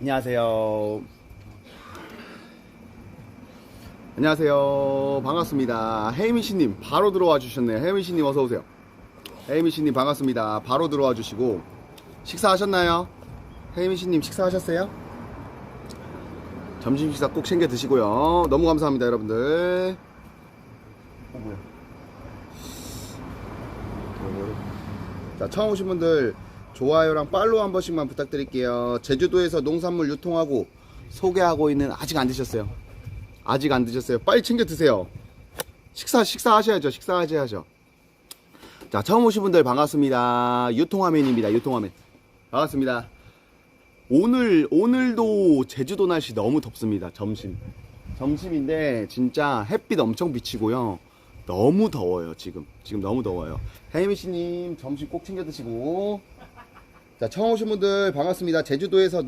안녕하세요. 안녕하세요. 반갑습니다. 혜미씨님 바로 들어와 주셨네요. 혜미씨님 어서 오세요. 혜미씨님 반갑습니다. 바로 들어와 주시고 식사하셨나요? 혜미씨님 식사하셨어요? 점심 식사 꼭 챙겨 드시고요. 너무 감사합니다, 여러분들. 자, 처음 오신 분들 좋아요랑 팔로우 한 번씩만 부탁드릴게요. 제주도에서 농산물 유통하고 소개하고 있는 아직 안 드셨어요. 아직 안 드셨어요. 빨리 챙겨 드세요. 식사 식사하셔야죠. 식사하셔야죠. 자, 처음 오신 분들 반갑습니다. 유통화면입니다. 유통화면. 반갑습니다. 오늘 오늘도 제주도 날씨 너무 덥습니다. 점심. 점심인데 진짜 햇빛 엄청 비치고요. 너무 더워요, 지금. 지금 너무 더워요. 혜미 씨님 점심 꼭 챙겨 드시고. 자, 처음 오신 분들 반갑습니다. 제주도에서 농